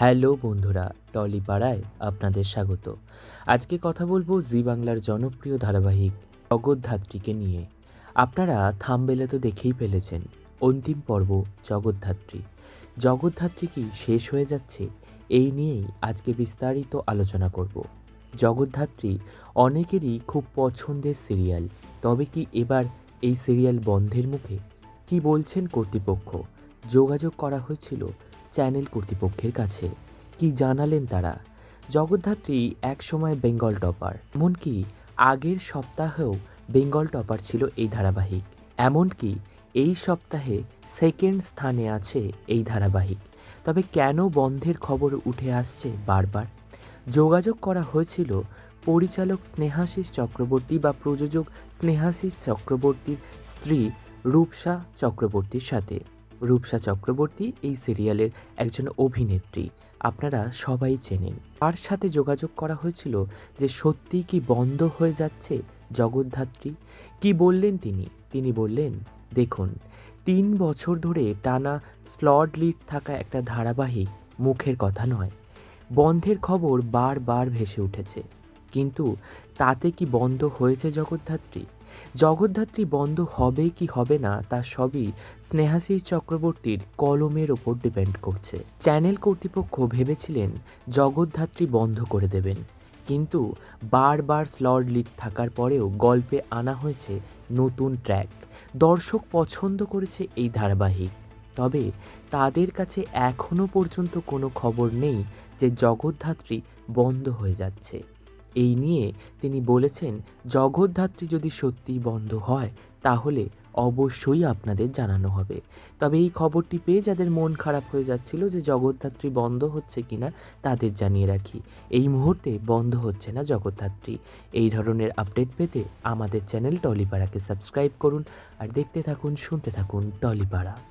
Hello বন্ধুরা টলিপাড়ায় আপনাদের স্বাগত। আজকে কথা বলব জি বাংলার জনপ্রিয় ধারাবাহিক জগদ্ধাত্রীকে নিয়ে। আপনারা থামবেলে তো দেখেই ফেলেছেন, অন্তিম পর্ব জগদ্ধাত্রী। জগদ্ধাত্রী কি শেষ হয়ে যাচ্ছে, এই নিয়েই আজকে বিস্তারিত আলোচনা করব। জগদ্ধাত্রী অনেকেরই খুব পছন্দের সিরিয়াল, তবে কি এবার এই সিরিয়াল বন্ধের মুখে? কি বলছেন কর্তৃপক্ষ? যোগাযোগ করা হয়েছিল চ্যানেল কর্তৃপক্ষের কাছে। কি জানালেন তারা? জগদ্ধাত্রী একসময় বেঙ্গল টপার। এমনকি আগের সপ্তাহেও বেঙ্গল টপার ছিল এই ধারাবাহিক। এমনকি এই সপ্তাহে সেকেন্ড স্থানে আছে এই ধারাবাহিক। তবে কেন বন্ধের খবর উঠে আসছে বারবার? যোগাযোগ করা হয়েছিল পরিচালক স্নেহাশিস চক্রবর্তী বা প্রযোজক স্নেহাশিস চক্রবর্তীর স্ত্রী রূপসা চক্রবর্তীর সাথে। রূপসা চক্রবর্তী এই সিরিয়ালের একজন অভিনেত্রী। আপনারা সবাই চেনেন। তার সাথে যোগাযোগ করা হয়েছিল যে সত্যি কি বন্ধ হয়ে যাচ্ছে জগদ্ধাত্রী? কি বললেন তিনি? তিনি বললেন, দেখুন, তিন বছর ধরে টানা স্লট লিড থাকা একটা ধারাবাহিক মুখের কথা নয়। বন্ধের খবর বারবার ভেসে উঠেছে। কিন্তু তাতে কি বন্ধ হয়েছে জগদ্ধাত্রী? জগদ্ধাত্রী বন্ধ হবে কি হবে না, তা সবই স্নেহাশিস চক্রবর্তীর কলমের ওপর ডিপেন্ড করছে। চ্যানেল কর্তৃপক্ষ ভেবেছিলেন জগদ্ধাত্রী বন্ধ করে দেবেন। কিন্তু বারবার স্লট লিড থাকার পরেও গল্পে আনা হয়েছে নতুন ট্র্যাক দর্শক পছন্দ করেছে এই ধারাবাহিক। তবে তাদের কাছে এখনও পর্যন্ত কোনো খবর নেই যে জগদ্ধাত্রী বন্ধ হয়ে যাচ্ছে। এই নিয়ে তিনি বলেছেন, জগদ্ধাত্রী যদি সত্যিই বন্ধ হয়, তাহলে অবশ্যই আপনাদের জানানো হবে। তবে এই খবরটি পেয়ে যাদের মন খারাপ হয়ে যাচ্ছিল যে জগদ্ধাত্রী বন্ধ হচ্ছে কিনা, তাদের জানিয়ে রাখি, এই মুহূর্তে বন্ধ হচ্ছে না জগদ্ধাত্রী। এই ধরনের আপডেট পেতে আমাদের চ্যানেল টলিপাড়াকে সাবস্ক্রাইব করুন আর দেখতে থাকুন, শুনতে থাকুন টলিপাড়া।